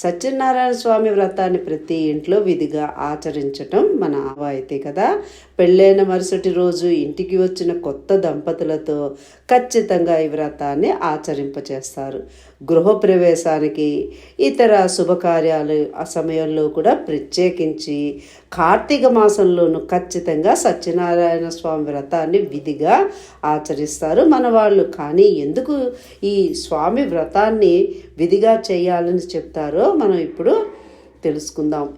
సత్యనారాయణ స్వామి వ్రతాన్ని ప్రతి ఇంట్లో విధిగా ఆచరించటం మన ఆవాయితీ కదా. పెళ్ళైన మరుసటి రోజు ఇంటికి వచ్చిన కొత్త దంపతులతో ఖచ్చితంగా ఈ వ్రతాన్ని ఆచరింపచేస్తారు. గృహప్రవేశానికి ఇతర శుభకార్యాలు ఆ సమయంలో కూడా ప్రత్యేకించి కార్తీక మాసంలోనూ ఖచ్చితంగా సత్యనారాయణ స్వామి వ్రతాన్ని విధిగా ఆచరిస్తారు మన వాళ్ళు. కానీ ఎందుకు ఈ స్వామి వ్రతాన్ని విధిగా చేయాలని చెప్తారో మనం ఇప్పుడు తెలుసుకుందాం.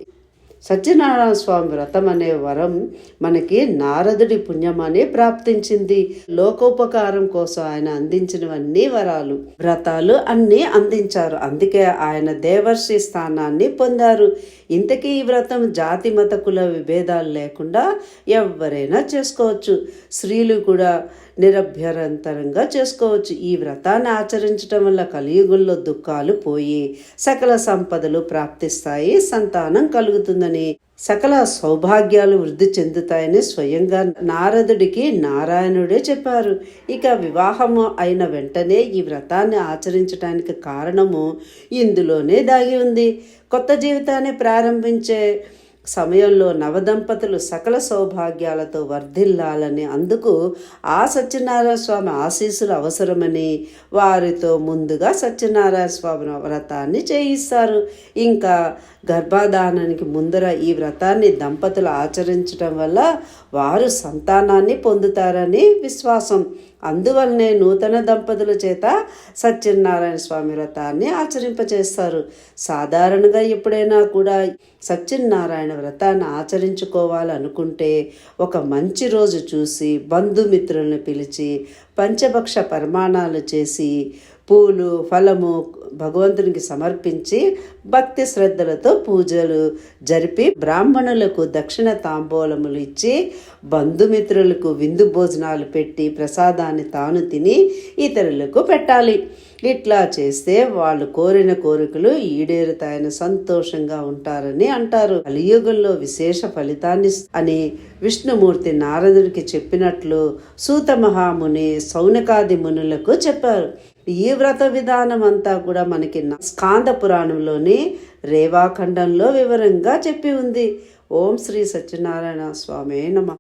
సత్యనారాయణ స్వామి వ్రతం అనే వరం మనకి నారదుడి పుణ్యమనే ప్రాప్తించింది. లోకోపకారం కోసం ఆయన అందించినవన్నీ వరాలు. వ్రతాలు అన్నీ అందించారు. అందుకే ఆయన దేవర్షి స్థానాన్ని పొందారు. ఇంతకీ ఈ వ్రతం జాతి మత కుల విభేదాలు లేకుండా ఎవరైనా చేసుకోవచ్చు. స్త్రీలు కూడా నిరభ్యరంతరంగా చేసుకోవచ్చు. ఈ వ్రతాన్ని ఆచరించడం వల్ల కలియుగంలో దుఃఖాలు పోయి సకల సంపదలు ప్రాప్తిస్తాయి సంతానం కలుగుతుందని సకల సౌభాగ్యాలు వృద్ధి చెందుతాయని స్వయంగా నారదుడికి నారాయణుడే చెప్పారు. ఇక వివాహము అయిన వెంటనే ఈ వ్రతాన్ని ఆచరించడానికి కారణము ఇందులోనే దాగి ఉంది. కొత్త జీవితాన్ని ప్రారంభించే సమయంలో నవదంపతులు సకల సౌభాగ్యాలతో వర్ధిల్లాలని అందుకు ఆ సత్యనారాయణ స్వామి ఆశీస్సులు అవసరమని వారితో ముందుగా సత్యనారాయణ స్వామి వ్రతాన్ని చేయిస్తారు. ఇంకా గర్భాధానానికి ముందర ఈ వ్రతాన్ని దంపతులు ఆచరించడం వల్ల వారు సంతానాన్ని పొందుతారని విశ్వాసం. అందువల్లనే నూతన దంపతుల చేత సత్యనారాయణ స్వామి వ్రతాన్ని ఆచరింపచేస్తారు. సాధారణంగా ఎప్పుడైనా కూడా సత్యనారాయణ వ్రతాన్ని ఆచరించుకోవాలనుకుంటే ఒక మంచి రోజు చూసి బంధుమిత్రులను పిలిచి పంచభక్ష పరిమాణాలు చేసి పూలు ఫలము భగవంతునికి సమర్పించి భక్తి శ్రద్ధలతో పూజలు జరిపి బ్రాహ్మణులకు దక్షిణ తాంబూలములు ఇచ్చి బంధుమిత్రులకు విందు భోజనాలు పెట్టి ప్రసాదాన్ని తాను తిని ఇతరులకు పెట్టాలి. ఇట్లా చేస్తే వాళ్ళు కోరిన కోరికలు ఈడేరుతాయని సంతోషంగా ఉంటారని అంటారు. కలియుగంలో విశేష ఫలితాన్ని అని విష్ణుమూర్తి నారదుడికి చెప్పినట్లు సూత మహాముని సౌనకాది మునులకు చెప్పారు. ఈ వ్రత విధానం అంతా కూడా మనకి స్కాంద పురాణంలోని రేవాఖండంలో వివరంగా చెప్పి ఉంది. ఓం శ్రీ సత్యనారాయణ స్వామి నమ.